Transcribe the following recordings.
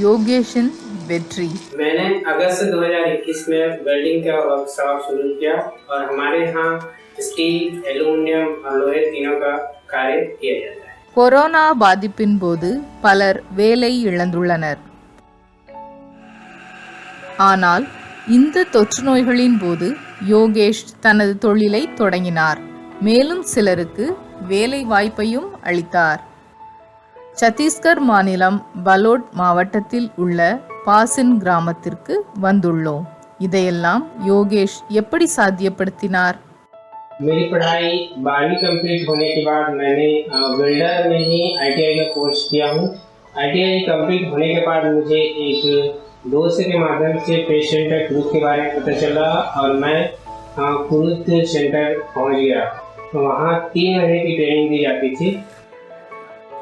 யோகேஷின் வெற்றி मैंने अगस्त 2021 में वेल्डिंग का वर्कशॉप शुरू किया और हमारे यहाँ स्टील एल्यूमिनियम और लोहे तीनों का कार्य किया जाता है கொரோனா பாதிப்பின் போது பலர் வேலை இழந்துள்ளனர் ஆனால் இந்த தொற்று நோய்களின் போது யோகேஷ் தனது தொழிலை தொடங்கினார் மேலும் சிலருக்கு வேலை வாய்ப்பையும் அளித்தார் சத்தீஸ்கர் மாநிலம் பலோட் மாவட்டத்தில் உள்ள பாசின் கிராமத்திற்கு வந்துள்ளோம் இதையெல்லாம் யோகேஷ் எப்படி சாத்தியப்படுத்தினார் मेरी पढ़ाई बारहवीं कंप्लीट होने के बाद मैंने अ, वेल्डर में ही आईटीआई का कोर्स किया हूँ आईटीआई कंप्लीट होने के बाद मुझे एक दोस्त के माध्यम से पेश सेंटर क्रूज के बारे में पता चला और मैं अ, क्रूज सेंटर पहुँच गया तो वहाँ तीन महीने की ट्रेनिंग दी जाती थी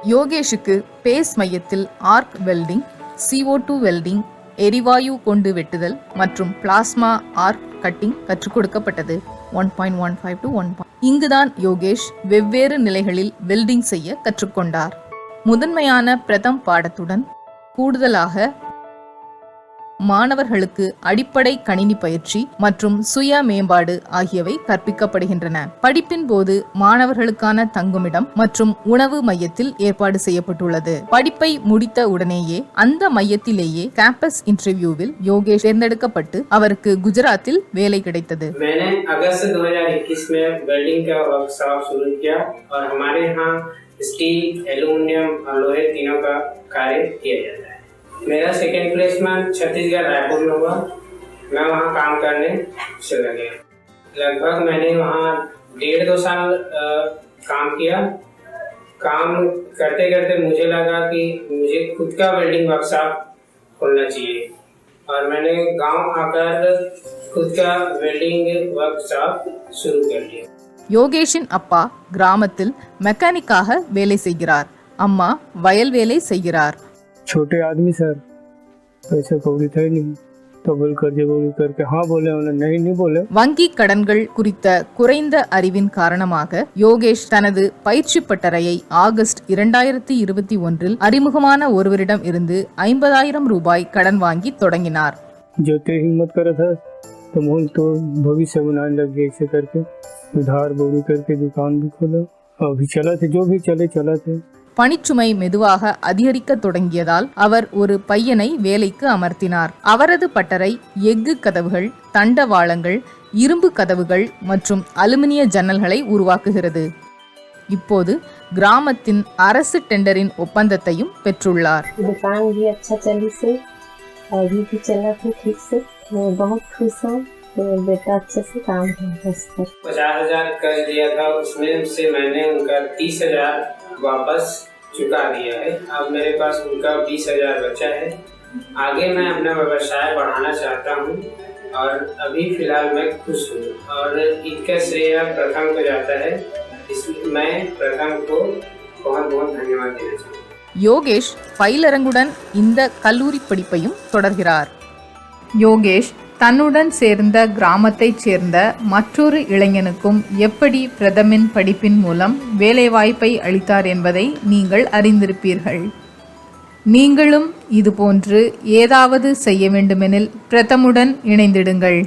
யோகேஷுக்கு பேஸ் மையத்தில் arc welding CO two welding எரிவாயு கொண்டு வெட்டுதல் மற்றும் பிளாஸ்மா ஆர்க் கட்டிங் கற்றுக் கொடுக்கப்பட்டது. One point one five to one point இங்குதான் யோகேஷ் வெவ்வேறு நிலைகளில் வெல்டிங் செய்ய கற்றுக்கொண்டார். முதன்மையான பிரதம் பாடத்துடன் கூடுதலாக மாணவர்களுக்கு அடிப்படை கணினி பயிற்சி மற்றும் சுய மேம்பாடு ஆகியவை கற்பிக்கப்படுகின்றன படிப்பின் போது மாணவர்களுக்கான தங்குமிடம் மற்றும் உணவு மையத்தில் ஏற்பாடு செய்யப்பட்டுள்ளது படிப்பை முடித்த உடனேயே அந்த மையத்திலேயே கேம்பஸ் இன்டர்வியூவில் யோகேஷ் தேர்ந்தெடுக்கப்பட்டு அவருக்கு குஜராத்தில் வேலை கிடைத்தது मैंने अगस्त 2021 में वेल्डिंग का वर्कशॉप शुरू किया और हमारे यहाँ स्टील एल्यूमिनियम और लोहे तीनों का कार्य किया जाता है है। मेरा सेकेंड प्लेसमेंट छत्तीसगढ़ रायपुर में हुआ मैं वहाँ काम करने चला गया लगभग मैंने वहाँ डेढ़ दो साल अ, काम किया काम करते करते मुझे लगा कि मुझे खुद का वेल्डिंग वर्कशॉप खोलना चाहिए और मैंने गांव आकर खुद का वेल्डिंग वर्कशॉप शुरू कर लिया யோகேஷின் அப்பா கிராமத்தில் மெக்கானிக்காக வேலை செய்கிறார் அம்மா வயல் வேலை செய்கிறார் छोटे आदमी सर पैसे कौड़ी थे नहीं तो बोल कर्जे कौड़ी करके हाँ बोले उन्हें नहीं नहीं बोले வங்கி கடன்கள் குறித்த குறைந்த அறிவின் காரணமாக யோகேஷ் தனது பயிற்சி பட்டறையை ஆகஸ்ட் இரண்டாயிரத்தி இருபத்தி ஒன்றில் அறிமுகமான ஒருவரிடம் இருந்து ஐம்பதாயிரம் ரூபாய் கடன் வாங்கி தொடங்கினார் जो ते हिम्मत करे था तो मोल तो भविष्य बनाने लग गए ऐसे करके उधार बोरी करके दुकान भी खोला अभी चला थे जो भी चले चला थे பணிச்சுமை மெதுவாக அதிகரிக்க தொடங்கியதால் அவர் ஒரு பையனை வேலைக்கு அமர்த்தினார் அவரது பட்டறை எஃகு கதவுகள் தண்டவாளங்கள் இரும்பு கதவுகள் மற்றும் அலுமினிய ஜன்னல்களை உருவாக்குகிறது இப்போது கிராமத்தின் அரசு டெண்டரின் ஒப்பந்தத்தையும் பெற்றுள்ளார் दुकान भी अच्छा चली से अभी भी चला था ठीक से मैं बहुत खुश हूँ तो बेटा अच्छे से काम है बस कर पचास हजार कर्ज दिया था उसमें से मैंने उनका तीस हजार वापस चुका दिया है अब मेरे पास उनका बीस हजार बचा है आगे मैं अपना व्यवसाय बढ़ाना चाहता हूँ और अभी फिलहाल मैं खुश हूँ और इसका श्रेय प्रथम को जाता है इसलिए मैं प्रथम को बहुत बहुत धन्यवाद देना चाहूँगा யோகேஷ் பயிலரங்குடன் இந்த கல்லூரி படிப்பையும் தொடர்கிறார் யோகேஷ் தன்னுடன் சேர்ந்த கிராமத்தைச் சேர்ந்த மற்றொரு இளைஞனுக்கும் எப்படி பிரதமின் படிப்பின் மூலம் வேலைவாய்ப்பை அளித்தார் என்பதை நீங்கள் அறிந்திருப்பீர்கள். நீங்களும் இதுபோன்று ஏதாவது செய்ய வேண்டுமெனில் பிரதமுடன் இணைந்திடுங்கள்.